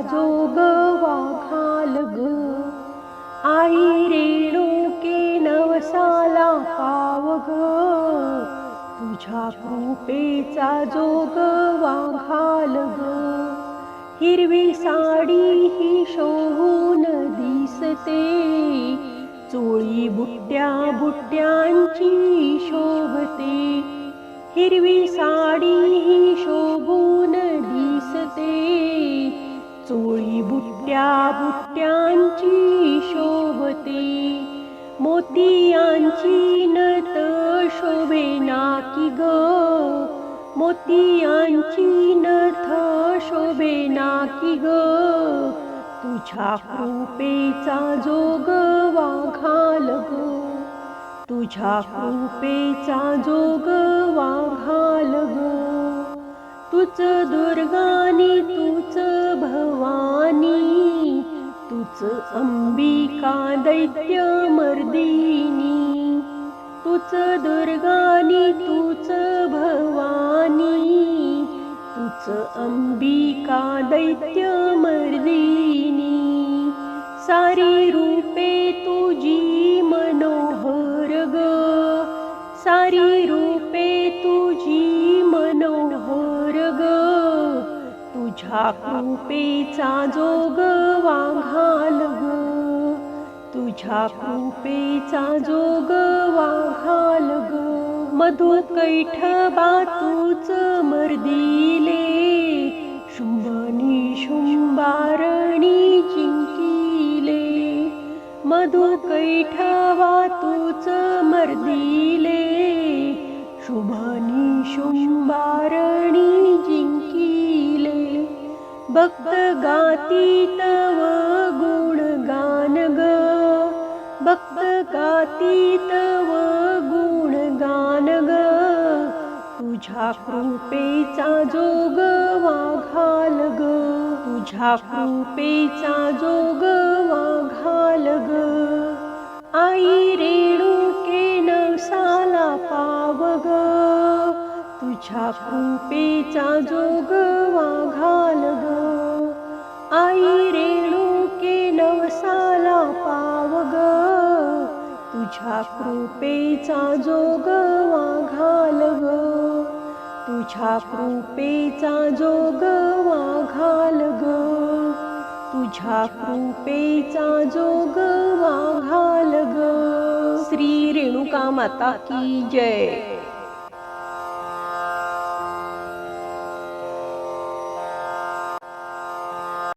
जोग वाघाल ग. आई रेणुके नवसाला पाव ग. तुझ्या जो जोग वाघाल ग. हिरवी साडी ही शोभून दिसते. चोळी बुट्ट्या बुट्ट्यांची शोभते. हिरवी साडी ही शोभून दिसते चोळी बुट्ट्या बुट्ट्यांची शोभते. मोतियांची नत शोभेना की ग. मोतियांची नथ शोभेना की ग. तुझ्या कृपेचा जोग वाघाल ग तुझ्या कृपेचा जोग वाघाल ग तूच दुर्गानी तूच भवानी तूच अंबिका दैत्य मर्दिनी तूच दुर्गानी तूच भवानी तूच अंबिका दैत्य मर्दिनी सारी रूपे कृपेचा जोग वाघाल ग. तुझ्या कृपेचा जोग वाघाल ग. मधु कैठ बातूच मर्दिले. शुंभनी शुंभारणी जिंकिले. मधु कैठ तूच मर्दिले. शुभानी शुंभारणी जिंकिले. भक्त गाती तव गुण गान ग. भक्त गाती तव गुण गान ग. तुझ्या कृपेचा जोग वाघाल ग. तुझ्या कृपेचा जोग वाघाल ग. तुझ्या कृपेचा जोग वाघाल ग. आई रेणुके नवसाला पाव ग. तुझ्या कृपेचा जोग वाघाल ग. तुझ्या कृपेचा जोग वाघाल ग. तुझ्या कृपेचा जोग वाघाल ग. श्री रेणुका माता की जय.